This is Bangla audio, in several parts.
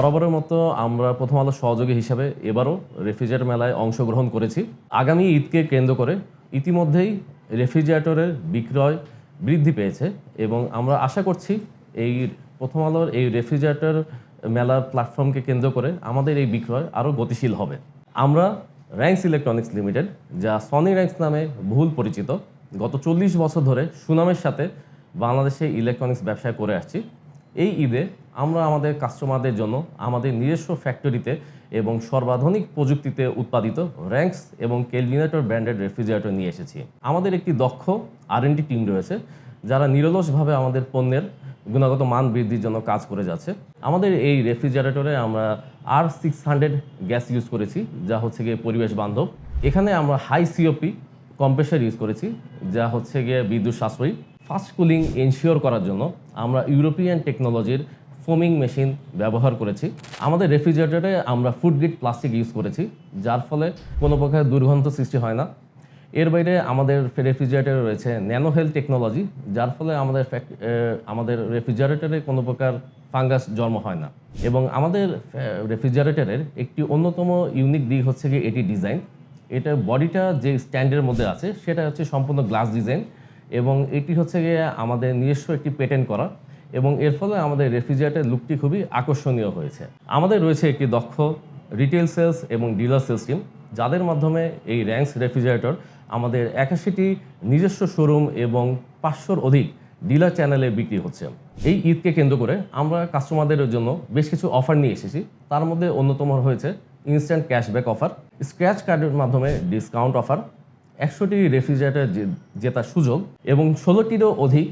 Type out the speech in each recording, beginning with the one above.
বরাবরের মতো আমরা প্রথম আলো সহযোগী হিসাবে এবারও রেফ্রিজারেটর মেলায় অংশগ্রহণ করেছি। আগামী ঈদকে কেন্দ্র করে ইতিমধ্যেই রেফ্রিজারেটরের বিক্রয় বৃদ্ধি পেয়েছে এবং আমরা আশা করছি এই প্রথম আলোর এই রেফ্রিজারেটর মেলা প্ল্যাটফর্মকে কেন্দ্র করে আমাদের এই বিক্রয় আরও গতিশীল হবে। আমরা র্যাঙ্কস ইলেকট্রনিক্স লিমিটেড, যা সনি র্যাঙ্কস নামে ভুল পরিচিত, গত চল্লিশ বছর ধরে সুনামের সাথে বাংলাদেশে ইলেকট্রনিক্স ব্যবসা করে আসছি। এই ঈদে আমরা আমাদের কাস্টমারদের জন্য আমাদের নিজস্ব ফ্যাক্টরিতে এবং সর্বাধুনিক প্রযুক্তিতে উৎপাদিত র্যাঙ্কস এবং কেলভিনেটর ব্র্যান্ডেড রেফ্রিজারেটর নিয়ে এসেছি। আমাদের একটি দক্ষ আর টিম রয়েছে, যারা নিরলসভাবে আমাদের পণ্যের গুণগত মান বৃদ্ধির জন্য কাজ করে যাচ্ছে। আমাদের এই রেফ্রিজারেটরে আমরা R six hundred gas use করেছি, যা হচ্ছে গিয়ে পরিবেশ বান্ধব। এখানে আমরা হাই সিওপি কম্প্রেসার ইউজ করেছি, যা হচ্ছে গিয়ে বিদ্যুৎ সাশ্রয়ী। ফাস্ট কুলিং এনশিওর করার জন্য আমরা ইউরোপিয়ান টেকনোলজির ফোমিং মেশিন ব্যবহার করেছি। আমাদের রেফ্রিজারেটরে আমরা ফুড গ্রিড প্লাস্টিক ইউজ করেছি, যার ফলে কোনো প্রকার দুর্গন্ধ সৃষ্টি হয় না। এর বাইরে আমাদের রেফ্রিজারেটরে রয়েছে ন্যানো হেলথ টেকনোলজি যার ফলে আমাদের আমাদের রেফ্রিজারেটরে কোনো প্রকার ফাঙ্গাস জন্ম হয় না। এবং আমাদের রেফ্রিজারেটরের একটি অন্যতম ইউনিক দিক হচ্ছে গিয়ে এটি ডিজাইন এটা বডিটা যে স্ট্যান্ডের মধ্যে আছে, সেটা হচ্ছে সম্পূর্ণ গ্লাস ডিজাইন এবং এটি হচ্ছে গিয়ে আমাদের নিজস্ব একটি পেটেন্ট করা এবং এর ফলে আমাদের রেফ্রিজারেটর লুকটি খুবই আকর্ষণীয় হয়েছে। আমাদের রয়েছে একটি দক্ষ রিটেল সেলস এবং ডিলার সেলস টিম যাদের মাধ্যমে এই র্যাঙ্কস রেফ্রিজারেটর আমাদের একাশিটি নিজস্ব শোরুম এবং পাঁচশোর অধিক ডিলার চ্যানেলে বিক্রি হচ্ছে। এই ঈদকে কেন্দ্র করে আমরা কাস্টমারদের জন্য বেশ কিছু অফার নিয়ে এসেছি। তার মধ্যে অন্যতম হয়েছে ইনস্ট্যান্ট ক্যাশব্যাক অফার স্ক্র্যাচ কার্ডের মাধ্যমে ডিসকাউন্ট অফার একশোটি রেফ্রিজারেটর জেতার সুযোগ এবং ষোলোটিরও অধিক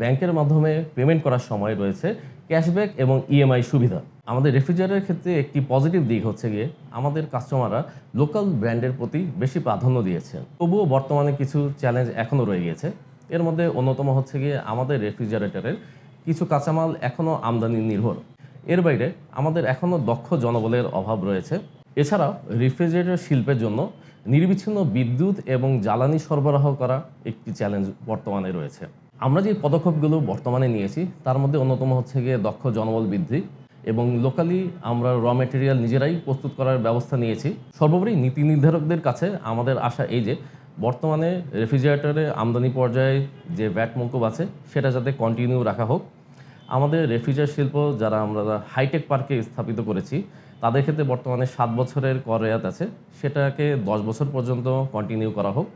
ব্যাংকের মাধ্যমে পেমেন্ট করার সময় রয়েছে ক্যাশব্যাক এবং ইএমআই সুবিধা। আমাদের রেফ্রিজারেটের ক্ষেত্রে একটি পজিটিভ দিক হচ্ছে গিয়ে আমাদের কাস্টমাররা লোকাল ব্র্যান্ডের প্রতি বেশি প্রাধান্য দিয়েছেন। তবুও বর্তমানে কিছু চ্যালেঞ্জ এখনও রয়ে গিয়েছে এর মধ্যে অন্যতম হচ্ছে গিয়ে আমাদের রেফ্রিজারেটরের কিছু কাঁচামাল এখনও আমদানি নির্ভর। এর বাইরে আমাদের এখনও দক্ষ জনবলের অভাব রয়েছে। এছাড়াও রেফ্রিজারেটর শিল্পের জন্য নির্বিচ্ছিন্ন বিদ্যুৎ এবং জ্বালানি সরবরাহ করা একটি চ্যালেঞ্জ বর্তমানে রয়েছে। আমরা যে পদক্ষেপগুলো বর্তমানে নিয়েছি, তার মধ্যে অন্যতম হচ্ছে গিয়ে দক্ষ জনবল বৃদ্ধি এবং লোকালি আমরা র মেটেরিয়াল নিজেরাই প্রস্তুত করার ব্যবস্থা নিয়েছি। সর্বোপরি নীতি নির্ধারকদের কাছে আমাদের আশা এই যে, বর্তমানে রেফ্রিজারেটরে আমদানি পর্যায়ে যে ভ্যাট মৌকুব আছে, সেটা যাতে কন্টিনিউ রাখা হোক। আমাদের রেফ্রিজার শিল্প যারা আমরা হাইটেক পার্কে স্থাপিত করেছি তাদের ক্ষেত্রে বর্তমানে সাত বছরের কর রেয়াত আছে। সেটাকে দশ বছর পর্যন্ত কন্টিনিউ করা হোক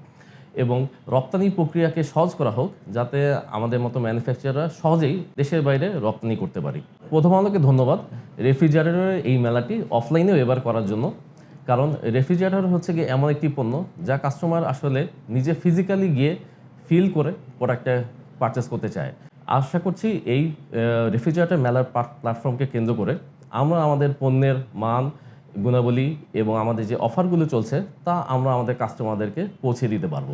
এবং রপ্তানি প্রক্রিয়াকে সহজ করা হোক যাতে আমাদের মতো ম্যানুফ্যাকচারাররা সহজেই দেশের বাইরে রপ্তানি করতে পারি। প্রথম আলোকে ধন্যবাদ। রেফ্রিজারেটরের এই মেলাটি অফলাইনেও এবার করার জন্য। কারণ রেফ্রিজারেটর হচ্ছে গিয়ে এমন একটি পণ্য যা কাস্টমার আসলে নিজে ফিজিক্যালি গিয়ে ফিল করে প্রোডাক্টটা পারচেস করতে চায়। আশা করছি এই রেফ্রিজারেটর মেলার প্ল্যাটফর্মকে কেন্দ্র করে আমরা আমাদের পণ্যের মান, গুণাবলী এবং আমাদের যে অফারগুলো চলছে, তা আমরা আমাদের কাস্টমারদেরকে পৌঁছে দিতে পারব।